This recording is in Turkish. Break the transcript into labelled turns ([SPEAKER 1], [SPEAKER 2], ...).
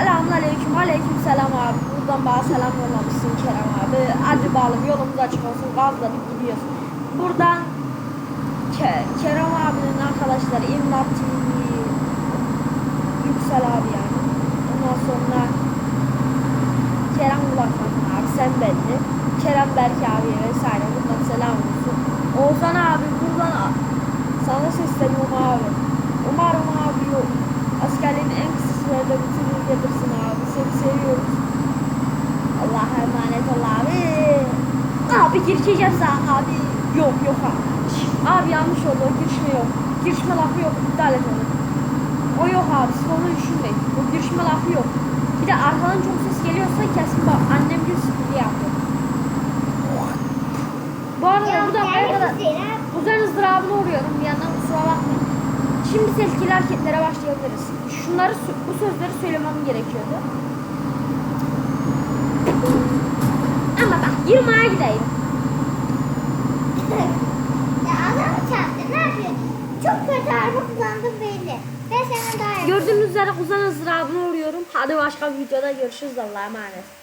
[SPEAKER 1] Selamun aleyküm. Aleyküm selam abi. Buradan bana selam yollamışsın Kerem abi. Hadi bakalım yolumuz açık olsun. Gazladık gidiyoruz. Buradan Ke- Kerem abinin arkadaşları İmdat TV, Yüksel abi yani. Ondan sonra Kerem Kulakman abi sen belli. Kerem Berk abi vesaire buradan selam olsun. Oğuzhan abi buradan sana sesleniyorum abi. Umarım abi yok. Askerliğin en kısa sürede bitirir gelirsin abi. Seni seviyoruz. Allah'a emanet ol abi. Abi girişeceğim sana abi. Yok yok abi. Abi yanlış oldu. O girişme yok. Girişme lafı yok. İptal et onu. O yok abi. Siz onu düşünmeyin. O girişme lafı yok. Bir de arkadan çok ses geliyorsa kesin bak annem bir sıkıntı yapıyor. Bu arada burada arkadaşlar Kuzen ızdırabına uğruyorum bir yandan kusura bakmayın. Şimdi tehlikeli hareketlere başlayabiliriz. Şunları bu sözleri söylemem gerekiyordu. Ama bak yırmağa gideyim.
[SPEAKER 2] Ya adam çarptı. Ne yapıyor? Çok kötü araba kullandım belli. Ben senden daha.
[SPEAKER 1] Gördüğünüz üzere kuzen ızdırabına uğruyorum. Hadi başka bir videoda görüşürüz. Allah'a emanet.